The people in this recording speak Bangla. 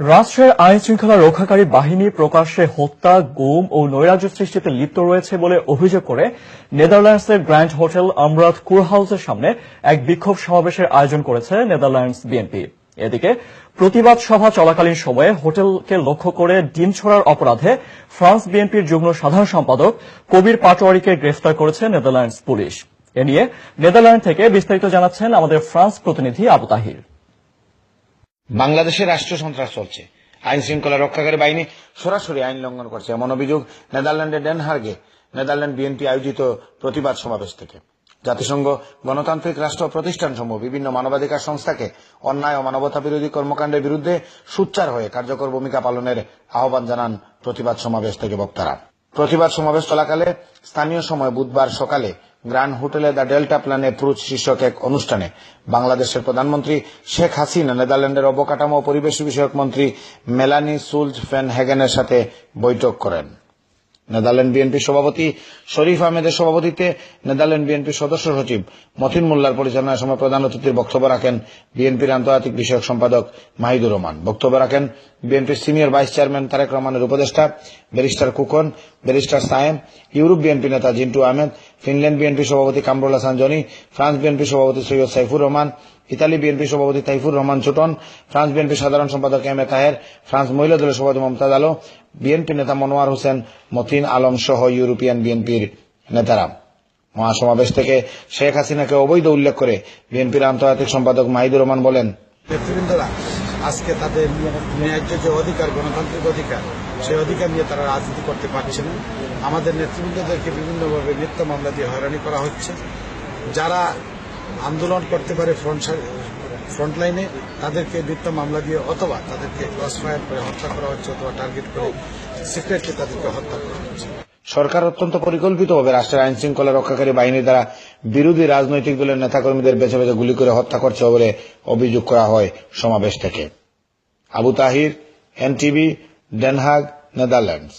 রাষ্ট্রের আইন শৃঙ্খলা রক্ষাকারী বাহিনী প্রকাশ্যে হত্যা, গুম ও নৈরাজ্য সৃষ্টিতে লিপ্ত রয়েছে বলে অভিযোগ করে নেদারল্যান্ডসের গ্র্যান্ড হোটেল আমরাত কুরহাউসের সামনে এক বিক্ষোভ সমাবেশের আয়োজন করেছে নেদারল্যান্ডস বিএনপি। এদিকে প্রতিবাদ সভা চলাকালীন সময়ে হোটেলকে লক্ষ্য করে ডিম ছোড়ার অপরাধে ফ্রান্স বিএনপির যুগ্ম সাধারণ সম্পাদক কবির পাটোয়ারিকে গ্রেফতার করেছে নেদারল্যান্ডস পুলিশ। এ নিয়ে নেদারল্যান্ড থেকে বিস্তারিত জানাচ্ছেন আমাদের ফ্রান্স প্রতিনিধি আবু তাহির। বাংলাদেশে রাষ্ট্রীয় সন্ত্রাস চলছে। আইন শৃঙ্খলা রক্ষাকারী বাহিনী সরাসরি আইন লঙ্ঘন করছে। এমন অভিযোগ নেদারল্যান্ডের ডেনহার্গে, নেদারল্যান্ড বিএনপি আয়োজিত প্রতিবাদ সমাবেশ থেকে। জাতিসংঘ গণতান্ত্রিক রাষ্ট্র প্রতিষ্ঠান সমূহ বিভিন্ন মানবাধিকার সংস্থাকে অন্যায় ও মানবতা বিরোধী কর্মকাণ্ডের বিরুদ্ধে সুচ্চার হয়ে কার্যকর ভূমিকা পালনের আহ্বান জানান প্রতিবাদ সমাবেশ থেকে বক্তারা। প্রতিবাদ সমাবেশ চলাকালে স্থানীয় সময় বুধবার সকালে গ্র্যান্ড হোটেলে দ্য ডেল্টা প্ল্যানে প্রুজ শীর্ষক এক অনুষ্ঠানে বাংলাদেশের প্রধানমন্ত্রী শেখ হাসিনা, নেদারল্যান্ডের অবকাঠামো পরিবেশ বিষয়ক মন্ত্রী মেলানি সুলজ ফেন হ্যাগেনের সাথে বৈঠক করেন। নেদারল্যান্ড বিএনপি সভাপতি শরীফ আহমেদের সভাপতিত্বে নেদারল্যান্ড বিএনপি সদস্য সচিব মতিন মোল্লার পরিচালনার সময় প্রধান অতিথির বক্তব্য রাখেন বিএনপির আন্তর্জাতিক বিষয়ক সম্পাদক মাহিদুর রহমান। বক্তব্য রাখেন বিএনপির সিনিয়র ভাইস চেয়ারম্যান তারেক রহমানের উপদেষ্টা barrister Kukon, barrister Sayem, Europe BNP নেতা জিন্টু আহমেদ, ফিনল্যান্ড বিএনপি সভাপতি Kamrul Hasan Johnny, France BNP সভাপতি সৈয়দ সাইফুর রহমান ইতালি বিএনপি সভাপতি তাইফুর রহমান ছোটন ফ্রান্স বিএনপি সাধারণ সম্পাদক এম এ তাহের, ফ্রান্স মহিলা দলের সভাপতি মমতাজ আলো বিএনপি নেতা মনোয়ার হোসেন, মতিন আলম সহ ইউরোপিয়ান বিএনপির নেতারা। মহাসমাবেশ থেকে শেখ হাসিনাকে অবৈধ উল্লেখ করে বিএনপির আন্তর্জাতিক সম্পাদক মাহিদুর রহমান বলেন আজকে তাদের ন্যায্য যে অধিকার, গণতান্ত্রিক অধিকার, সেই অধিকার নিয়ে তারা রাজনীতি করতে পারছে না। আমাদের নেতৃবৃন্দদেরকে বিভিন্নভাবে মিথ্যা মামলা দিয়ে হয়রানি করা হচ্ছে। যারা আন্দোলন করতে পারে ফ্রন্ট ফ্রন্ট তাদেরকে মিথ্যা মামলা দিয়ে অথবা তাদেরকে ক্রস ফায়ার করে হত্যা করা হচ্ছে অথবা টার্গেট করে সিক্রেটলি তাদেরকে হত্যা করা হচ্ছে। সরকার অত্যন্ত পরিকল্পিতভাবে রাষ্ট্রের আইন শৃঙ্খলা রক্ষাকারী বাহিনী দ্বারা বিরোধী রাজনৈতিক দলের নেতাকর্মীদের বেছে বেছে গুলি করে হত্যা করছে বলে অভিযোগ করা হয় সমাবেশ থেকে। Abu Tahir, NTV, Den Haag, Netherlands.